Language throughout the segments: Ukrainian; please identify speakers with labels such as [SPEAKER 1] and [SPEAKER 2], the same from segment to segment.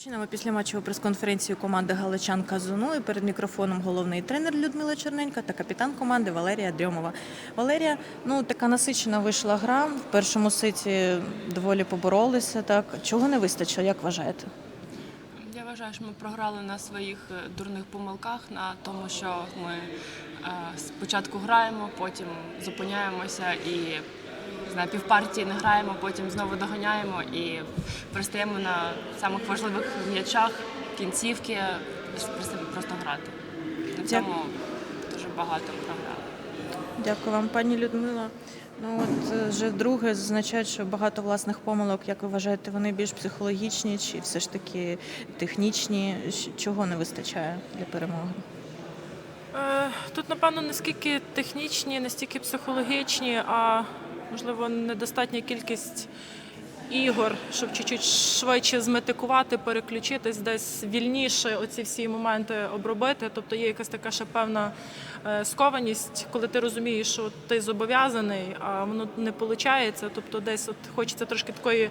[SPEAKER 1] Починаємо після матчеву прес-конференцію команди Галичан Казуну. І перед мікрофоном головний тренер Людмила Черненька та капітан команди Валерія Дрьомова. Валерія, ну така насичена вийшла гра. В першому сеті доволі поборолися. Так чого не вистачило, як вважаєте?
[SPEAKER 2] Я вважаю, що ми програли на своїх е, дурних помилках, на тому, що ми е, спочатку граємо, потім зупиняємося і знаю, півпартії не граємо, потім знову доганяємо і пристаємо на самих важливих м'ячах, кінцівки, просто, просто грати. На цьому дуже багато програли.
[SPEAKER 1] Дякую вам, пані Людмила. Ну от е, вже вдруге зазначають, що багато власних помилок. Як ви вважаєте, вони більш психологічні чи все ж таки технічні? Чого не вистачає для перемоги?
[SPEAKER 3] Е, Тут, напевно, не скільки технічні, не стільки психологічні, а можливо недостатня кількість ігор, щоб чуть-чуть швидше зметикувати, переключитись, десь вільніше оці всі моменти обробити. Тобто є якась така ще певна е, скованість, коли ти розумієш, що ти зобов'язаний, а воно не виходить. Тобто, десь от хочеться трошки такої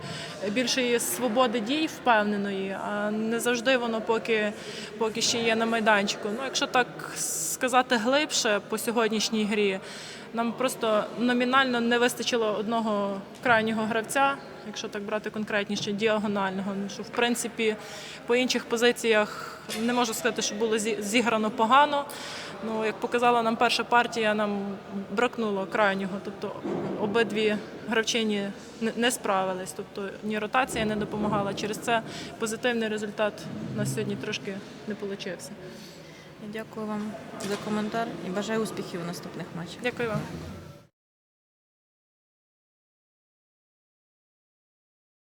[SPEAKER 3] більшої свободи дій впевненої, а не завжди воно поки, поки ще є на майданчику. Ну, якщо так сказати глибше по сьогоднішній грі, нам просто номінально не вистачило одного крайнього гравця, якщо так брати конкретніше, діагонального. Ну, що в принципі по інших позиціях не можу сказати, що було зіграно погано. Ну, як показала нам перша партія, нам бракнуло крайнього. Тобто обидві гравчині не- справились. Тобто ні ротація не допомагала. Через це позитивний результат на сьогодні трошки не вийшов.
[SPEAKER 1] Дякую вам за коментар і бажаю успіхів у наступних матчах.
[SPEAKER 3] Дякую вам.